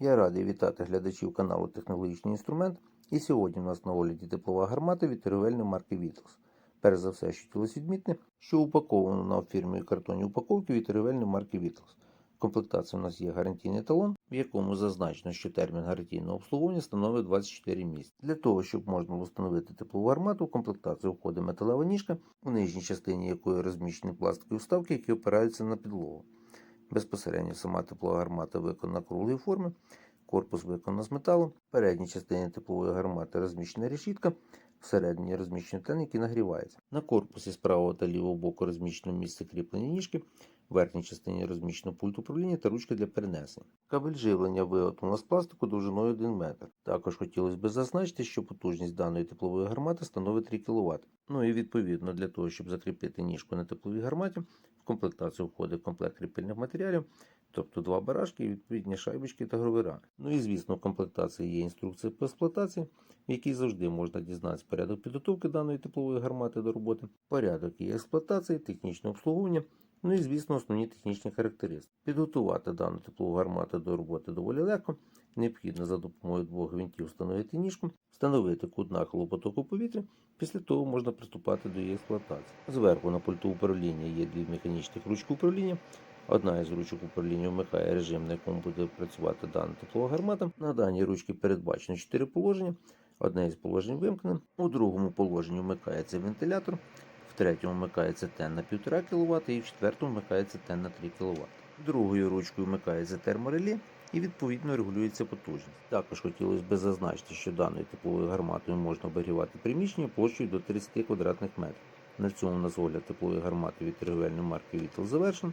Я радий вітати глядачів каналу Технологічний інструмент. І сьогодні у нас на огляді теплова гармата від торговельної марки Vitals. Перш за все, що хотілося відмітити, що упаковано на фірмі картонні упаковки від торговельної марки Vitals. В комплектації у нас є гарантійний талон, в якому зазначено, що термін гарантійного обслуговування становить 24 місяці. Для того, щоб можна було встановити теплову гармату, в комплектацію входить металева ніжка, у нижній частині якої розміщені пластикові вставки, які опираються на підлогу. Безпосередньо сама теплова гармата виконана круглої форми, корпус виконано з металу, в передній частині теплової гармати розміщена решітка, всередині розміщено тен, який нагрівається. На корпусі з правого та лівого боку розміщено місце кріплення ніжки, в верхній частині розміщено пульт управління та ручка для перенесення. Кабель живлення виготовлено з пластику довжиною 1 метр. Також хотілося б зазначити, що потужність даної теплової гармати становить 3 кВт. Ну і відповідно для того, щоб закріпити ніжку на тепловій гарматі, в комплектацію входить комплект кріпильних матеріалів, тобто два барашки, відповідні шайбочки та гровера. Ну і звісно, в комплектації є інструкція по експлуатації, в якій завжди можна дізнатися порядок підготовки даної теплової гармати до роботи, порядок її експлуатації, технічне обслуговування. Ну і, звісно, основні технічні характеристики. Підготувати дану теплову гармату до роботи доволі легко. Необхідно за допомогою двох гвинтів встановити ніжку, встановити кут нахилу потоку повітря. Після того можна приступати до її експлуатації. Зверху на пульту управління є дві механічних ручки управління. Одна із ручок управління вмикає режим, на якому буде працювати дана теплова гармата. На даній ручці передбачено 4 положення. Одне із положень вимкнене. У другому положенні вмикається вентилятор, в третьому вмикається тен на 1,5 кВт і в четвертому вмикається тен на 3 кВт. Другою ручкою вмикається термореле і відповідно регулюється потужність. Також хотілося б зазначити, що даною тепловою гарматою можна обігрівати приміщення площею до 30 квадратних метрів. На цьому у нас огляд теплової гармати від торговельної марки Vittel завершен.